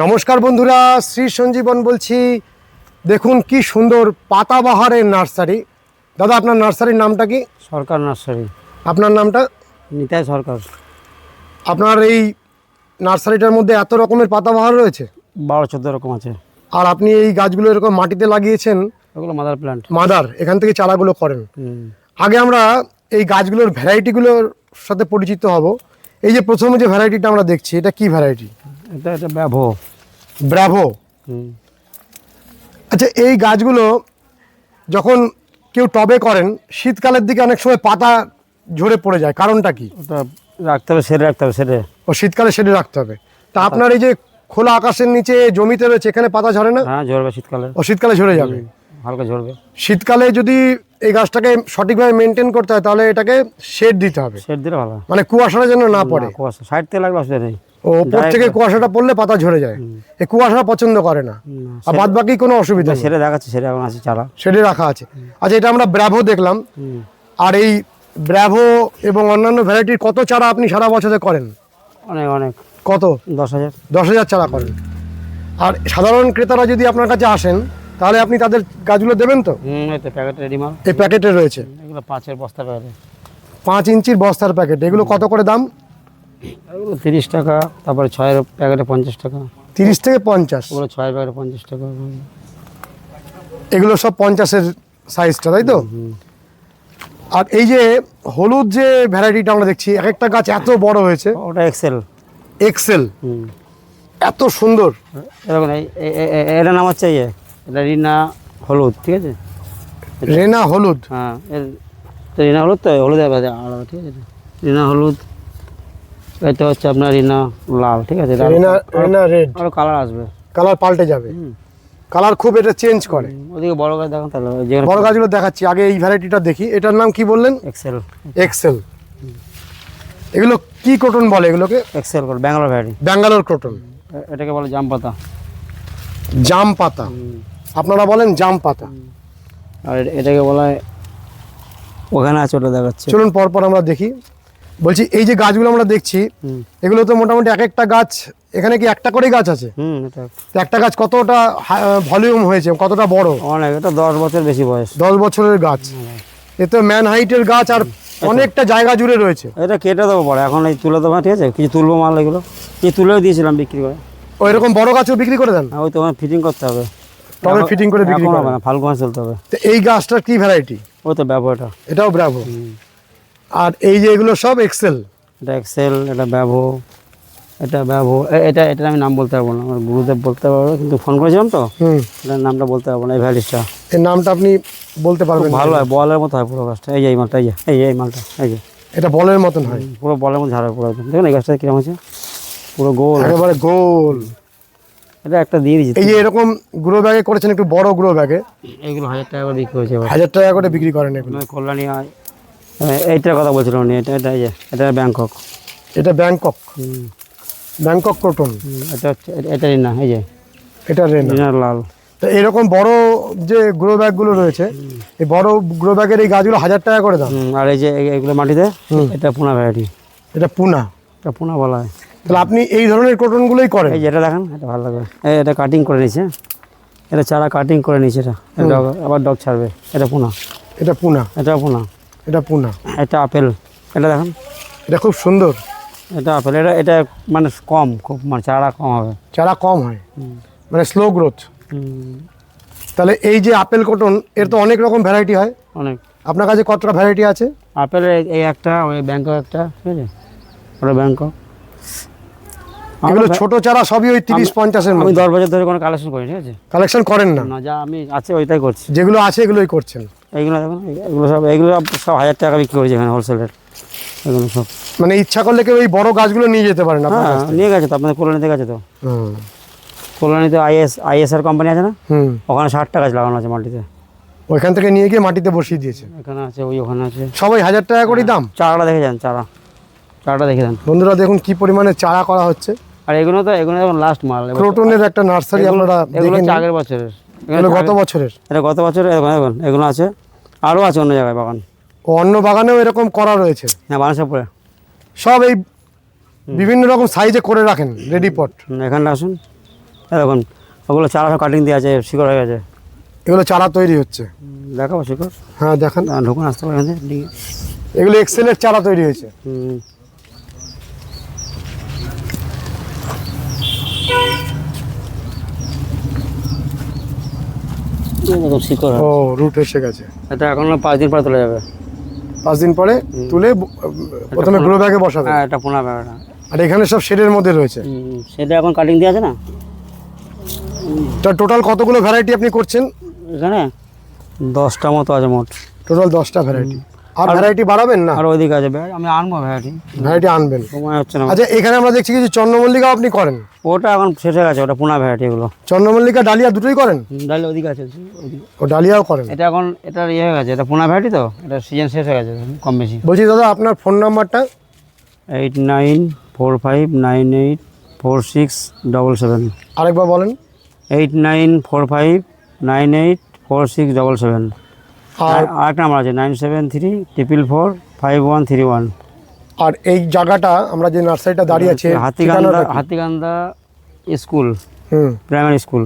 নমস্কার বন্ধুরা শ্রী সঞ্জীবন বলছি। দেখুন কি সুন্দর পাতাবাহারের নার্সারি। দাদা আপনার নার্সারির নামটা কি? সরকার নার্সারি। আপনার নামটা? নিতাই সরকার। আপনার এই নার্সারিটার মধ্যে এত রকমের পাতাবাহার রয়েছে? বারো চোদ্দ রকম আছে। আর আপনি এই গাছগুলো এরকম মাটিতে লাগিয়েছেন? ওগুলো মাদার প্ল্যান্ট মাদার এখান থেকে চারাগুলো করেন। আগে আমরা এই গাছগুলোর ভ্যারাইটিগুলোর সাথে পরিচিত হব। এই যে প্রথমে যে ভ্যারাইটিটা আমরা দেখছি এটা কি ভ্যারাইটি এটা এটা ব্যবহ ব্র্যাভো আচ্ছা এই গাছগুলো যখন কেউ টবে করেন শীতকালের দিকে অনেক সময় পাতা ঝরে পড়ে যায় কারণটা কি? ওটা রাখতে হবে সেরে রাখতে হবে সেরে। ও শীতকালে সেটা রাখতে হবে। তা আপনার এই যে খোলা আকাশের নিচে জমিতে রয়েছে এখানে পাতা ঝরে না? হ্যাঁ ঝরবে শীতকালে। ও শীতকালে ঝরে যাবে। হালকা ঝরবে। শীতকালে যদি এই গাছটাকে সঠিকভাবে মেনটেন করতে হয় তাহলে এটাকে শেড দিতে হবে। সেট দিলে ভালো মানে কুয়াশাটা যেন না পড়ে। কুয়াশা। সাইড থেকে লাগলে অসুবিধা নেই। ও উপর থেকে কুয়াশাটা পড়লে পাতা ঝরে যায়। এই কুয়াশা পছন্দ করে না। আর বাদ বাকি কোনো অসুবিধা সেরে দেখাচ্ছে এখন আছে চারা। শেডে রাখা আছে। আচ্ছা এটা আমরা ব্র্যাভো দেখলাম। আর এই ব্র্যাভো এবং অন্যান্য ভ্যারাইটির কত চারা আপনি সারা বছরে করেন? অনেক অনেক। কত? দশ হাজার। দশ হাজার চারা করেন। আর সাধারণ ক্রেতারা যদি আপনার কাছে আসেন তাহলে আপনি তাদের গাছগুলো দেবেন তো? এই প্যাকেট এই রয়েছে। এগুলো পাঁচের বস্তা প্যাকেটে পাঁচ ইঞ্চির বস্তার প্যাকেট এগুলো কত করে দাম? এগুলো তিরিশ টাকা তারপরে ছয়ের প্যাকেটে পঞ্চাশ টাকা। তিরিশ থেকে পঞ্চাশ? ওগুলো ছয়ের প্যাকেটে পঞ্চাশ টাকা। এগুলো সব পঞ্চাশের সাইজটা তাই তো? আর এই যে হলুদ যে ভ্যারাইটিটা আমরা দেখছি এক একটা গাছ এত বড় হয়েছে। ওটা এক্সেল এক্সেল হুম। এত সুন্দর। এরকম এই এ- এ- এ- এটা নাম হচ্ছে ইয়ে এটা রিনা হলুদ ঠিক আছে? রেনা হলুদ। হ্যাঁ এর রিনা হলুদ তো হলুদ আলাদা ঠিক আছে? রিনা হলুদ এটা হচ্ছে আপনার রিনা লাল ঠিক আছে? রিনা রিনা রেড। আরও কালার আসবে। কালার পাল্টে যাবে। কালার খুব এটা চেঞ্জ করে। ওদিকে বড় গাছ দেখুন তাহলে বড় গাছগুলো দেখাচ্ছি। আগে এই ভ্যারাইটিটা দেখি। এটার নাম কি বললেন? এক্সেল এক্সেল এগুলো কি ক্রোটন বলে এগুলোকে? এক্সেল করে ব্যাঙ্গালোর ভ্যারাইটি ব্যাঙ্গালোর ক্রোটন এটাকে বলে জাম পাতা। জাম পাতা। আপনারা বলেন জাম পাতা। আর এটাকে বলা হয় ওখানে আছে ওটা দেখাচ্ছে। চলুন পরপর আমরা দেখি। বলছি এই যে গাছগুলো আমরা দেখছি এগুলো তো মোটামুটি এক একটা গাছ এখানে কি একটা করেই গাছ আছে? তো একটা গাছ কতটা ভলিউম হয়েছে কতটা বড়? অনেক এটা দশ বছর বেশি বয়স। দশ বছরের গাছ। এ তো ম্যান হাইটের গাছ আর অনেকটা জায়গা জুড়ে রয়েছে। এটা কেটে দেবো পরে এখন এই তুলে দেবো ঠিক আছে? কিছু তুলবো মাল এগুলো। কিছু তুলেও দিয়েছিলাম বিক্রি করে। ওই রকম বড় গাছও বিক্রি করে দেন? আর ওই তোমার ফিটিং করতে হবে। তবে ফিটিং করে বিক্রি হবে না ফাল্গুন চলতে হবে। তো এই গাছটার কি ভ্যারাইটি ওই তো ব্যবহারটা এটাও ব্রাভো। আর এই যে এগুলো সব এক্সেল এটা এক্সেল এটা ব্যবহ এটা ব্যবহ এটা এটার আমি নাম বলতে পারব না আমার গুরুদেব বলতে পারব কিন্তু ফোন করেছিলাম তো। হুম। এটার নামটা বলতে পারব না এই ভ্যালিসটা এর নামটা আপনি বলতে পারবেন ভালো হয় বলের মতো হয় পুরো গাছটা এই যে এই মালটা এই যে এই এই মালটা এই যে। এটা বলের মতন হয়। পুরো বলের মতো ঝাড়া পুরো একদম। দেখুন এই গাছটা কীরকম আছে পুরো গোল। একেবারে গোল। এটা একটা দিয়ে দিয়েছি। এই যে এরকম গ্রো ব্যাগে করেছেন একটু বড় গ্রো ব্যাগে এইগুলো হাজার টাকা করে বিক্রি হয়েছে হাজার টাকা করে বিক্রি করেন এগুলো কল্যাণী হ্যাঁ, এইটার কথা বলছিলাম উনি এটা এটা যে এটা ব্যাংকক। এটা ব্যাংকক। ব্যাংকক ক্রোটন হুম, এটা হচ্ছে এটা- এটারই না এই যে। এটা রেনা। লাল। তো এরকম বড় যে গ্রো ব্যাগগুলো রয়েছে এই বড় গ্রো ব্যাগের এই গাছগুলো হাজার টাকা করে দাম। আর এই যে এইগুলো মাটিতে এটা পুনা ভ্যারাইটি এটা পুনা। এটা পুনা বলা হয়। তাহলে আপনি এই ধরনের ক্রোটনগুলোই করেন। এই যে এটা দেখেন এটা ভালো লাগবে। এই এটা কাটিং করে নিয়েছে। এটা চারা কাটিং করে নিয়েছে এটা। আবার ডগ ছাড়বে। এটা পুনা। এটা পুনা। এটা পুনা। এটা পুনা। এটা আপেল। এটা দেখেন। এটা খুব সুন্দর। এটা আপেল। এটা এটা মানে কম খুব মানে চারা কম হবে। চারা কম হয়। মানে স্লো গ্রোথ তাহলে এই যে আপেল কটন এর তো অনেক রকম ভ্যারাইটি হয়। অনেক। আপনার কাছে কতটা ভ্যারাইটি আছে? আপেল এই একটা ওই ব্যাংক একটা ঠিক আছে? ওটা ব্যাংকক। এগুলো ছোট চারা সবই ওই তিরিশ পঞ্চাশের আমি দশ বছর ধরে কোনো কালেকশন করি ঠিক আছে? কালেকশন করেন না। না যা আমি আছে ওইটাই করছি। যেগুলো আছে এগুলোই করছেন। এইগুলো দেখুন এগুলো সব এগুলো সব হাজার টাকা বিক্রি করেছি এখানে হোলসেলের এগুলো সব। মানে ইচ্ছা করলে কেউ এই বড় গাছগুলো নিয়ে যেতে পারেন আপনার হ্যাঁ নিয়ে গেছে তো আপনাদের কল্যাণীতে গেছে তো। কল্যাণীতে আইএস আইএসআর কোম্পানি আছে না? হুম। ওখানে ষাট টাকা গাছ লাগানো আছে মাটিতে। ওইখান থেকে নিয়ে গিয়ে মাটিতে বসিয়ে দিয়েছে। এখানে আছে ওই ওখানে আছে। সবাই হাজার টাকা করেই দাম? চারাটা দেখে যান চারা। চারাটা দেখে যান। বন্ধুরা দেখুন কি পরিমাণে চারা করা হচ্ছে। আর এগুলো তো এগুলো এখন লাস্ট মাল এবার ক্রোটনের একটা নার্সারি আপনারা এগুলো হচ্ছে আগের বছরের। এগুলো গত বছরের। এটা গত বছরের দেখুন এগুলো আছে। আরও আছে অন্য জায়গায় বাগান। অন্য বাগানেও এরকম করা রয়েছে? হ্যাঁ মানুষের পরে সব এই বিভিন্ন রকম সাইজে করে রাখেন রেডি পট এখানে আসুন। দেখুন ওগুলো চারা সব কাটিং দিয়ে আছে শিকড় হয়ে গেছে। এগুলো চারা তৈরি হচ্ছে? দেখাবো শিকড়। হ্যাঁ দেখেন। আহ, ঢুকুন আসতে পারেন এদিকে। এগুলো এক্সেলের চারা তৈরি হয়েছে? হুম। শিকড় ও রুট এসে গেছে। এটা এখন পাঁচ দিন পরে তোলা যাবে। পাঁচ দিন পরে তুলে প্রথমে গ্রো ব্যাগে বসাবে। হ্যাঁ এটা পোনা ব্যাপারটা আর এখানে সব শেডের মধ্যে রয়েছে। সেটা এখন কাটিং দিয়ে আছে না? তা টোটাল কতগুলো ভ্যারাইটি আপনি করছেন? এখানে দশটা মতো আছে মোট। টোটাল দশটা ভ্যারাইটি আর ভ্যারাইটি বাড়াবেন না? আর ওইদিকে আছে আমি আনব ভ্যারাইটি ভ্যারাইটি আনবেন। সময় হচ্ছে না। আচ্ছা এখানে আমরা দেখছি কিছু চন্দ্রমল্লিকাও আপনি করেন? ওটা এখন শেষ হয়ে গেছে ওটা পোনা ভ্যারাইটি এগুলো। চন্দ্রমল্লিকা ডালিয়া দুটোই করেন? ডালে ওদিকে আছে ও ডালিয়াও করেন? এটা এখন এটা ইয়ে হয়ে গেছে এটা পোনা ভ্যারাইটি তো? এটা সিজন শেষ হয়ে গেছে কম বেশি। বলছি দাদা আপনার ফোন নাম্বারটা eight nine four five nine eight four six double seven আরেকবার বলেন। Eight nine four five nine eight four six double seven আর আর নাম্বার আছে nine seven three triple four five one three one আর এই জায়গাটা আমরা যে নার্সারিটা দাঁড়িয়ে আছে কি? Hatikanda school hmm. Primary school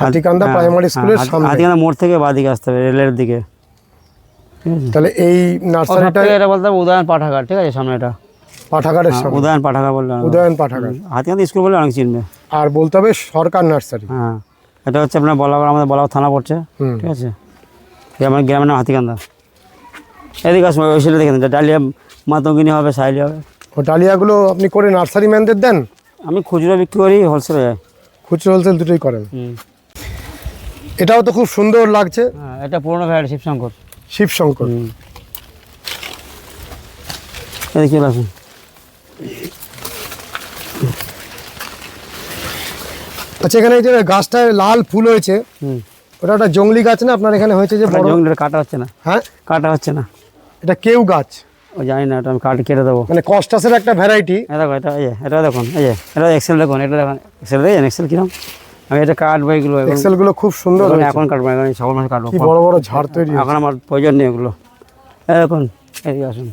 Hatikanda হ্যাঁ, প্রাইমারি হ্যাঁ, স্কুলের সামনে। হাতিকান্দা মোড় থেকে বাদিকে আসতে হবে রেলের দিকে। তাহলে এই নার্সারিটা এটা বলতে হবে উদয়ন পাঠাগার ঠিক আছে সামনে এটা। পাঠাগারের হ্যাঁ, সামনে। উদয়ন পাঠাগার বললাম। উদয়ন পাঠাগার। হাতিকান্দা স্কুল বললে অনেক চিনবে। আর বলতে হবে সরকার নার্সারি। হ্যাঁ। এটা হচ্ছে আপনার বলাগড় আমাদের বলাগড় থানা পড়ছে। ঠিক আছে? আমার গ্রামের নাম হাতিকান্দা। এদিকে আসবে ওই ছেলে দেখেন ডালিয়া মাতঙ্গিনী হবে সাইলি হবে। ও ডালিয়াগুলো আপনি করে নার্সারি ম্যানদের দেন? আমি খুচরো বিক্রি করি হোলসেলে যায় খুচরো হোলসেল দুটোই করেন? এটাও তো খুব সুন্দর লাগছে। হ্যাঁ এটা পুরোনো ভ্যারাইটি শিবশঙ্কর। শিবশঙ্কর। চলে আসুন। আচ্ছা এখানে এই যে গাছটায় লাল ফুল হয়েছে হুম। ওটা একটা জঙ্গলি গাছ না? আপনার এখানে হয়েছে যে বড় জঙ্গলের কাটা হচ্ছে না। হ্যাঁ? কাটা হচ্ছে না। এটা কেউ গাছ? ও জানি না এটা আমি কাট কেটে দেবো। মানে কস্টাসের একটা ভ্যারাইটি। দেখো এটা এই এটা দেখুন এই যে এটা এক্সেল দেখুন এটা দেখুন এক্সেল দেখেন এক্সেল কিরম? আমি এটা কাটবো এগুলো এক্সেলগুলো খুব সুন্দর এখন- এখন কাটবো এখন এই সকল মাসে কাটবো। বড় বড় ঝাড় তৈরি। এখন আমার প্রয়োজন নেই এগুলো এই দেখুন এদিকে আসুন।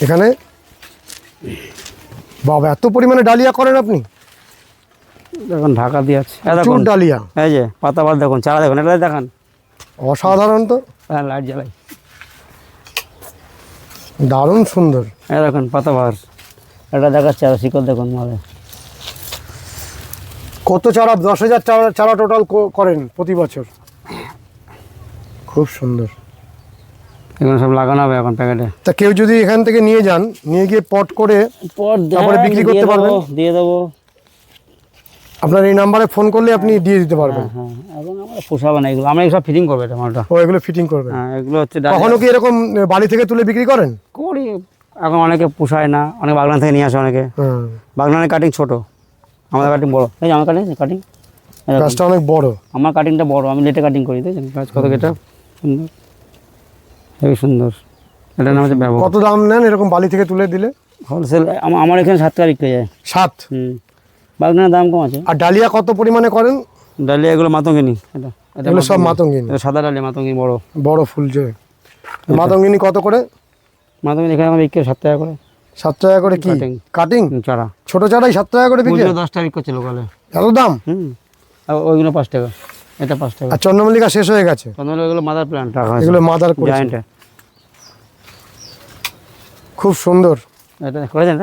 এখানে? বাবা এত পরিমাণে ডালিয়া করেন আপনি? দেখুন ঢাকা দিয়ে আছে। দেখুন ডালিয়া। এই যে পাতা পাতা দেখুন চারা দেখুন এটা দেখান। অসাধারণ তো। হ্যাঁ লাইট জ্বালাই। দারুণ সুন্দর। এই দেখুন পাতা বাহার এটা দেখাচ্ছে আর শিকড় দেখুন মালে। কত চারা দশ হাজার চারা চারা টোটাল করেন প্রতি বছর? খুব সুন্দর। এগুলো সব লাগানো হবে এখন প্যাকেটে। তা কেউ যদি এখান থেকে নিয়ে যান নিয়ে গিয়ে পট করে পর তারপরে বিক্রি করতে পারবেন? দিয়ে দেবো। আপনার এই নাম্বারে ফোন করলে আপনি দিয়ে দিতে পারবেন। হ্যাঁ এখন আমরা পোষাবো না এগুলো। আমরা সব ফিটিং করব এটা মালটা। ও এগুলো ফিটিং করবেন হ্যাঁ এগুলো হচ্ছে। কখনো কি এরকম বাড়ি থেকে তুলে বিক্রি করেন? করি। এখন অনেকে পোষায় না। অনেক বাগনান থেকে নিয়ে আসে অনেকে। হ্যাঁ। বাগনানের কাটিং ছোট। আমাদের কাটিং বড়। এই আমার কাটিং কাটিং গাছটা অনেক বড়। আমার কাটিংটা বড়। আমি লেটে কাটিং করি তাই গাছ কত কেটা সুন্দর। হেবি সুন্দর। এটার নাম হচ্ছে ব্যবহার। কত দাম নেন এরকম বালি থেকে তুলে দিলে? হোলসেল আমার এখানে সাত টাকা বিক্রি যায় সাত? হুম। বাগনানের দাম কম আছে। আর ডালিয়া কত পরিমাণে করেন? ডালিয়া এগুলো মাতঙ্গিনি। এটা এগুলো সব মাতঙ্গিনী। সাদা ডালিয়া মাতঙ্গিনি বড়। বড় ফুল যে। মাতঙ্গিনী কত করে? মাতঙ্গিনি এখানে আমার বিক্রি সাত টাকা করে। সাত টাকা করে কি? কাটিং। চারা। ছোট চারাই সাত টাকা করে বিক্রি? দশ টাকা বিক্রি লোকালে। এত দাম? হুম আর ওইগুলো পাঁচ টাকা। এটা পাঁচ টাকা। আর চন্দ্রমল্লিকা শেষ হয়ে গেছে? তখন ওইগুলো মাদার প্ল্যান্ট এগুলো মাদার জায়েন্টে খুব সুন্দর। এটা করেছেন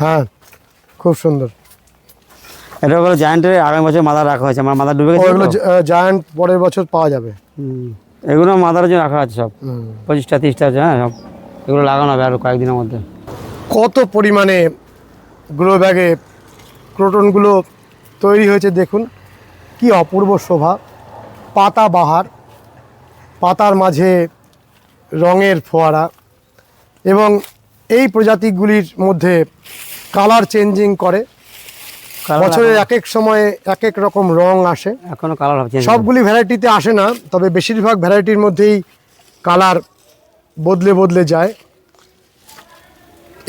হ্যাঁ খুব সুন্দর। এটা হলো জায়েন্টের আগামী বছর মাদার রাখা হয়েছে। আমার মাদার ডুবে গেছে এগুলো তো। জায়ান্ট পরের বছর পাওয়া যাবে। এগুলো মাদারের জন্য রাখা আছে সব। পঁচিশটা তিরিশটা আছে হ্যাঁ সব। এগুলো লাগানো হবে আরও কয়েকদিনের মধ্যে। কত পরিমাণে গ্রো ব্যাগে ক্রোটনগুলো তৈরি হয়েছে দেখুন। কি অপূর্ব শোভা। পাতা বাহার পাতার মাঝে রঙের ফোয়ারা এবং এই প্রজাতিগুলির মধ্যে কালার চেঞ্জিং করে। বছরের এক এক সময়ে এক এক রকম রং আসে। এখনও কালার সবগুলি ভ্যারাইটিতে আসে না তবে বেশিরভাগ ভ্যারাইটির মধ্যেই কালার বদলে বদলে যায়।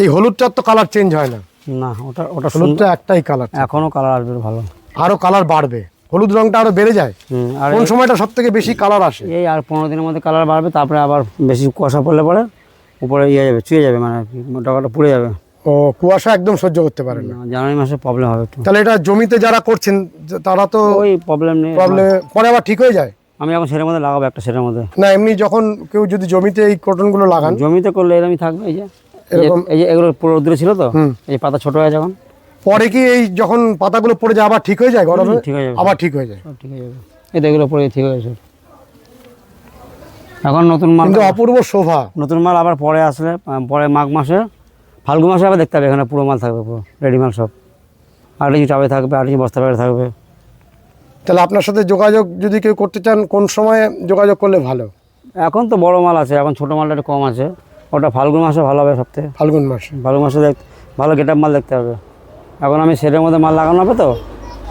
এই হলুদটার তো কালার চেঞ্জ হয় না। না ওটা ওটা হলুদটা একটাই কালার। এখনও কালার আসবে ভালো। আরও কালার বাড়বে। হলুদ রংটা আরও বেড়ে যায়। আর কোন সময়টা সব থেকে বেশি কালার আসে? এই আর পনেরো দিনের মধ্যে কালার বাড়বে তারপরে আবার বেশি কুয়াশা পড়লে পরে উপরে ইয়ে যাবে চুয়ে যাবে মানে ডগাটা পুড়ে যাবে। ও কুয়াশা একদম সহ্য করতে পারে না। জানুয়ারি মাসে প্রবলেম হবে একটু তাহলে এটা জমিতে যারা করছেন তারা তো ওই প্রবলেম নেই। প্রবলেম পরে আবার ঠিক হয়ে যায়? আমি এখন সেটার মধ্যে লাগাবো একটা সেটার মধ্যে। না এমনি যখন কেউ যদি জমিতে এই কটনগুলো লাগান। জমিতে করলে এরমই থাকবে এই যে। এরকম- এই যে এগুলো পুরো রোদ্রে ছিল তো এই পাতা ছোট হয়ে যখন। পরে কি এই যখন পাতাগুলো পড়ে যায় আবার ঠিক হয়ে যায় গরমে? ঠিক হয়ে যাবে। আবার ঠিক হয়ে যায়। ঠিক হয়ে যাবে। তো এগুলো পরে ঠিক হয়ে গেছে। এখন নতুন মাল কিন্তু অপূর্ব শোভা। নতুন মাল আবার পরে আসলে পরে মাঘ মাসে ফাল্গুন মাসে আবার দেখতে হবে এখানে পুরো মাল থাকবে পুরো রেডি মাল সব। আট ইঞ্চি টাবে থাকবে আট ইঞ্চি বস্তা প্যাকেট থাকবে। তাহলে আপনার সাথে যোগাযোগ যদি কেউ করতে চান কোন সময়ে যোগাযোগ করলে ভালো? এখন তো বড় মাল আছে এখন ছোটো মালটা একটু কম আছে। ওটা ফাল্গুন মাসে ভালো হবে সবথেকে। ফাল্গুন মাসে। ফাল্গুন মাসে দেখ ভালো গেট মাল দেখতে হবে। এখন আমি সেটের মধ্যে মাল লাগানো হবে তো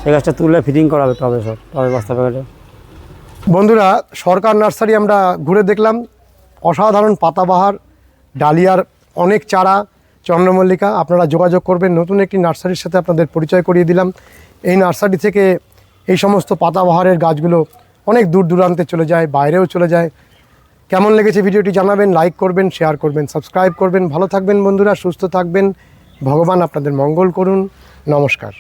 সেই গাছটা তুলে ফিটিং করা হবে টবে সব টবে বস্তা প্যাকেটে বন্ধুরা সরকার নার্সারি আমরা ঘুরে দেখলাম। অসাধারণ পাতাবাহার ডালিয়ার অনেক চারা চন্দ্রমল্লিকা, আপনারা যোগাযোগ করবেন। নতুন একটি নার্সারির সাথে আপনাদের পরিচয় করিয়ে দিলাম। এই নার্সারি থেকে এই সমস্ত পাতাবাহারের গাছগুলো অনেক দূর দূরান্তে চলে যায়, বাইরেও চলে যায়। কেমন লেগেছে ভিডিওটি জানাবেন, লাইক করবেন, শেয়ার করবেন, সাবস্ক্রাইব করবেন। ভালো থাকবেন বন্ধুরা, সুস্থ থাকবেন। ভগবান আপনাদের মঙ্গল করুন। নমস্কার।